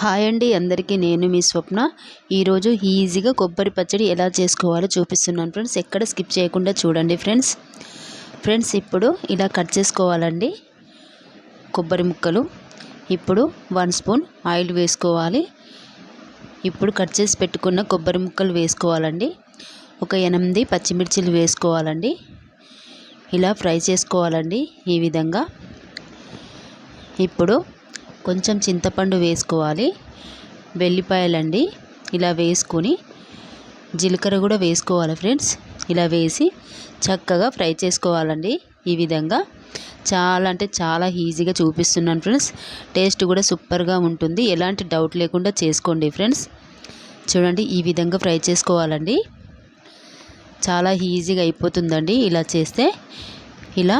Hi అండి అందరికీ నేను మీ స్వప్న. ఈరోజు ఈజీగా కొబ్బరి పచ్చడి ఎలా చేసుకోవాలో చూపిస్తున్నాను ఫ్రెండ్స్. ఎక్కడ స్కిప్ చేయకుండా చూడండి ఫ్రెండ్స్. ఫ్రెండ్స్ ఇప్పుడు ఇలా కట్ చేసుకోవాలండి. కొబ్బరి ముక్కలు. ఇప్పుడు వన్ స్పూన్ ఆయిల్ వేసుకోవాలి. ఇప్పుడు కట్ చేసి పెట్టుకున్న కొబ్బరి ముక్కలు వేసుకోవాలండి. ఒక ఎనిమిది పచ్చిమిర్చిలు వేసుకోవాలండి. ఇలా ఫ్రై చేసుకోవాలండి ఈ విధంగా. ఇప్పుడు కొంచెం చింతపండు వేసుకోవాలి వెల్లిపాయలండి ఇలా వేసుకొని జీలకర్ర కూడా వేసుకోవాలి ఫ్రెండ్స్ ఇలా వేసి చక్కగా ఫ్రై చేసుకోవాలండి. ఈ విధంగా చాలా అంటే చాలా ఈజీగా చూపిస్తున్నాను ఫ్రెండ్స్ టేస్ట్ కూడా సూపర్గా ఉంటుంది ఎలాంటి డౌట్ లేకుండా చేసుకోండి ఫ్రెండ్స్. చూడండి ఈ విధంగా ఫ్రై చేసుకోవాలండి. చాలా ఈజీగా అయిపోతుందండి ఇలా చేస్తే. ఇలా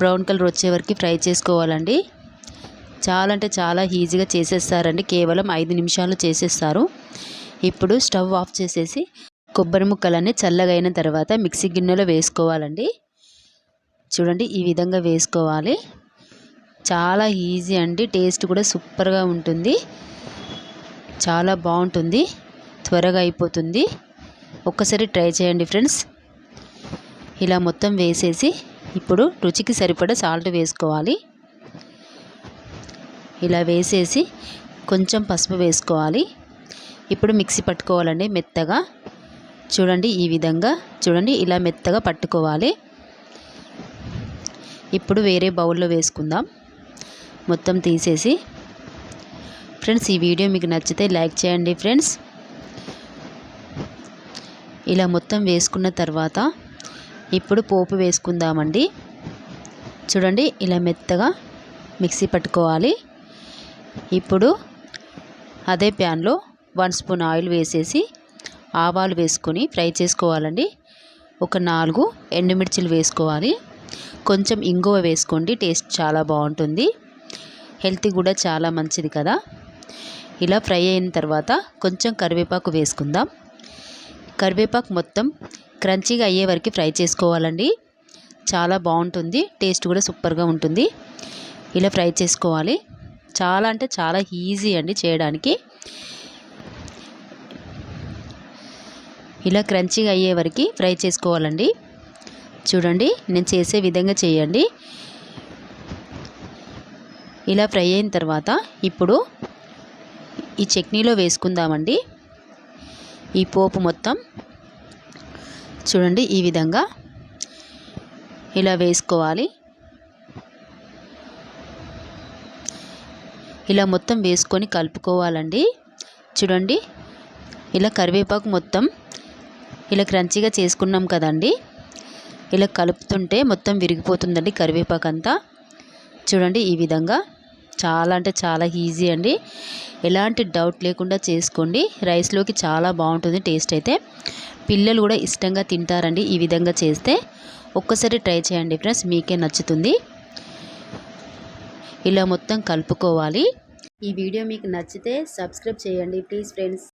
బ్రౌన్ కలర్ వచ్చే వరకు ఫ్రై చేసుకోవాలండి. చాలా అంటే చాలా ఈజీగా చేసేస్తారండి. కేవలం ఐదు నిమిషాలు చేసేస్తారు. ఇప్పుడు స్టవ్ ఆఫ్ చేసేసి కొబ్బరి ముక్కలన్నీ చల్లగైన తర్వాత మిక్సీ గిన్నెలో వేసుకోవాలండి. చూడండి ఈ విధంగా వేసుకోవాలి. చాలా ఈజీ అండి. టేస్ట్ కూడా సూపర్గా ఉంటుంది. చాలా బాగుంటుంది. త్వరగా అయిపోతుంది. ఒక్కసారి ట్రై చేయండి ఫ్రెండ్స్. ఇలా మొత్తం వేసేసి ఇప్పుడు రుచికి సరిపడా సాల్ట్ వేసుకోవాలి. ఇలా వేసేసి కొంచెం పసుపు వేసుకోవాలి. ఇప్పుడు మిక్సీ పట్టుకోవాలండి మెత్తగా. చూడండి ఈ విధంగా. చూడండి ఇలా మెత్తగా పట్టుకోవాలి. ఇప్పుడు వేరే బౌల్లో వేసుకుందాం. మొత్తం తీసేసి. ఫ్రెండ్స్ ఈ వీడియో మీకు నచ్చితే లైక్ చేయండి ఫ్రెండ్స్. ఇలా మొత్తం వేసుకున్న తర్వాత ఇప్పుడు పోపు వేసుకుందామండి. చూడండి ఇలా మెత్తగా మిక్సీ పట్టుకోవాలి. ఇప్పుడు అదే ప్యాన్లో వన్ స్పూన్ ఆయిల్ వేసేసి ఆవాలు వేసుకొని ఫ్రై చేసుకోవాలండి. ఒక నాలుగు ఎండుమిర్చిలు వేసుకోవాలి. కొంచెం ఇంగువ వేసుకోండి టేస్ట్ చాలా బాగుంటుంది. హెల్త్ కూడా చాలా మంచిది కదా. ఇలా ఫ్రై అయిన తర్వాత కొంచెం కరివేపాకు వేసుకుందాం. కరివేపాకు మొత్తం క్రంచీగా అయ్యే వరకు ఫ్రై చేసుకోవాలండి. చాలా బాగుంటుంది టేస్ట్ కూడా సూపర్గా ఉంటుంది. ఇలా ఫ్రై చేసుకోవాలి. చాలా అంటే చాలా ఈజీ అండి చేయడానికి. ఇలా క్రంచిగా అయ్యే వరకు ఫ్రై చేసుకోవాలండి. చూడండి నేను చేసే విధంగా చేయండి. ఇలా ఫ్రై అయిన తర్వాత ఇప్పుడు ఈ చట్నీలో వేసుకుందామండి. ఈ పోపు మొత్తం చూడండి ఈ విధంగా ఇలా వేసుకోవాలి. ఇలా మొత్తం వేసుకొని కలుపుకోవాలండి. చూడండి ఇలా కరివేపాకు మొత్తం ఇలా క్రంచీగా చేసుకున్నాం కదండి. ఇలా కలుపుతుంటే మొత్తం విరిగిపోతుందండి కరివేపాకు అంతా. చూడండి ఈ విధంగా చాలా అంటే చాలా ఈజీ అండి. ఎలాంటి డౌట్ లేకుండా చేసుకోండి. రైస్లోకి చాలా బాగుంటుంది టేస్ట్ అయితే. పిల్లలు కూడా ఇష్టంగా తింటారండి ఈ విధంగా చేస్తే. ఒక్కసారి ట్రై చేయండి ఫ్రెండ్స్ మీకే నచ్చుతుంది. ఇలా మొత్తం కలుపుకోవాలి. ఈ వీడియో మీకు నచ్చితే సబ్స్క్రైబ్ చేయండి. Please friends.